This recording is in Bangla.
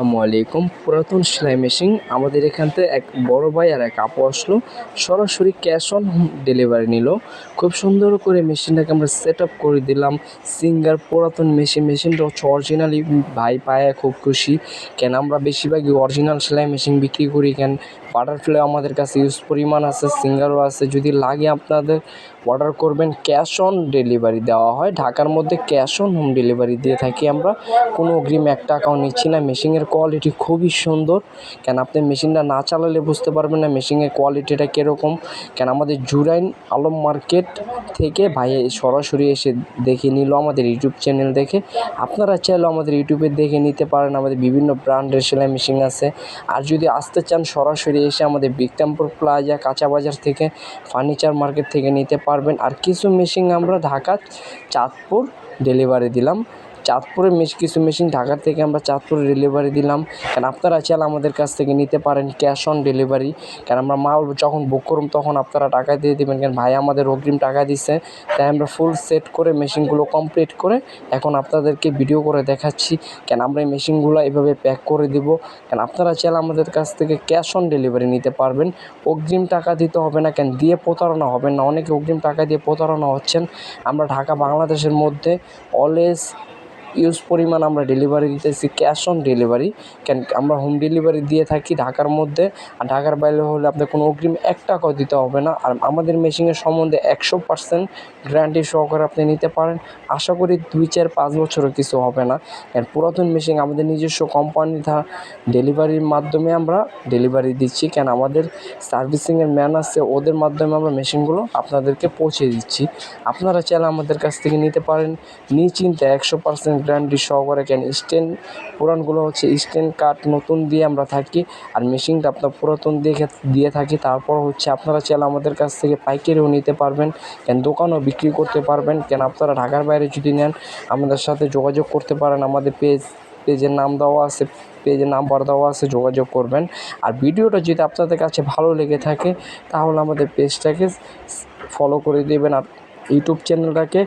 আসসালামু আলাইকুম। পুরাতন সেলাই মেশিন। আমাদের এখান থেকে এক বড় ভাই আর এক আপু আসলো। সরাসরি ক্যাশ অন ডেলিভারি নিল। খুব সুন্দর করে মেশিনটাকে আমরা সেট আপ করে দিলাম। সিঙ্গার পুরাতন মেশিন। মেশিনটা হচ্ছে অরিজিনালি। ভাই পায় খুব খুশি। কেন আমরা বেশিরভাগই অরিজিনাল সেলাই মেশিন বিক্রি করি কেন বাটারফ্লাই আমাদের কাছে ইউজ পরিমাণ আছে সিঙ্গারও আছে। যদি লাগে আপনাদের অর্ডার করবেন ক্যাশ অন ডেলিভারি দেওয়া হয়। ঢাকার মধ্যে ক্যাশ অন হোম ডেলিভারি দিয়ে থাকি আমরা। কোনো অগ্রিম এক টাকাও নিচ্ছি না। মেশিনের কোয়ালিটি খুবই সুন্দর। কেন আপনি মেশিনটা না চালালে বুঝতে পারবেন না মেশিনের কোয়ালিটিটা কীরকম। কেন আমাদের জুরাইন আলম মার্কেট থেকে ভাই সরাসরি এসে দেখে নিল আমাদের ইউটিউব চ্যানেল দেখে। আপনারা চাইলেও আমাদের ইউটিউবে দেখে নিতে পারেন। আমাদের বিভিন্ন ব্র্যান্ডের সেলাই মেশিন আছে। আর যদি আসতে চান সরাসরি এসে আমাদের বিক্রমপুর প্লাজা কাঁচা বাজার থেকে ফার্নিচার মার্কেট থেকে নিতে পারবেন। আর কিছু মেশিন আমরা ঢাকা চাঁদপুর ডেলিভারি দিলাম। চাঁদপুরের মেশ, কিছু মেশিন ঢাকা থেকে আমরা চাঁদপুরে ডেলিভারি দিলাম। কেন আপনারা চাইলে আমাদের কাছ থেকে নিতে পারেন ক্যাশ অন ডেলিভারি কেন আমরা মাল যখন বুক করুম তখন আপনারা টাকা দিয়ে দেবেন। কেন ভাই আমাদের অগ্রিম টাকা দিছে। তাই আমরা ফুল সেট করে মেশিনগুলো কমপ্লিট করে এখন আপনাদেরকে ভিডিও করে দেখাচ্ছি। কেন আমরা এই মেশিনগুলো এভাবে প্যাক করে দিব। কেন আপনারা চাইলে আমাদের কাছ থেকে ক্যাশ অন ডেলিভারি নিতে পারবেন। অগ্রিম টাকা দিতে হবে না। কেন দিয়ে প্রতারণা হবেন না। অনেকে অগ্রিম টাকা দিয়ে প্রতারণা হচ্ছেন। আমরা ঢাকা, বাংলাদেশের মধ্যে অলওয়েজ ইউজ পরিমাণ আমরা ডেলিভারি দিতেছি ক্যাশ অন ডেলিভারি কেন আমরা হোম ডেলিভারি দিয়ে থাকি ঢাকার মধ্যে। আর ঢাকার বাইরে হলে আপনার কোনো অগ্রিম এক টাকাও দিতে হবে না। আর আমাদের মেশিনের সম্বন্ধে একশো পার্সেন্ট গ্যারান্টি সহকারে আপনি নিতে পারেন। আশা করি দুই, চার, পাঁচ বছরও কিছু হবে না। এর পুরাতন মেশিন আমাদের নিজস্ব কোম্পানি ডেলিভারির মাধ্যমে আমরা ডেলিভারি দিচ্ছি। কেন আমাদের সার্ভিসিংয়ের ম্যান আছে, ওদের মাধ্যমে আমরা মেশিনগুলো আপনাদেরকে পৌঁছে দিচ্ছি। আপনারা চাইলে আমাদের কাছ থেকে নিতে পারেন। নিশ্চিন্তে একশো পার্সেন্ট গ্যারান্টি সহকারে কেন? স্ট্যান্ড পুরানগুলো হচ্ছে স্ট্যান্ড কাট নতুন দিয়ে আমরা থাকি আর মেশিনটা আপনার পুরাতন দিয়ে দিয়ে থাকি। তারপর হচ্ছে আপনারা চাইলে আমাদের কাছ থেকে পাইকারিও নিতে পারবেন, কেন দোকানও বিক্রি করতে পারবেন, কেন আপনারা ঢাকার বাইরে যদি নেন আমাদের সাথে যোগাযোগ করতে পারেন। আমাদের পেজ, পেজের নাম দেওয়া আছে, পেজের নাম্বার দেওয়া আছে, যোগাযোগ করবেন। আর ভিডিওটা যদি আপনাদের কাছে ভালো লেগে থাকে, তাহলে আমাদের পেজটাকে ফলো করে দেবেন আর ইউটিউব চ্যানেলটাকে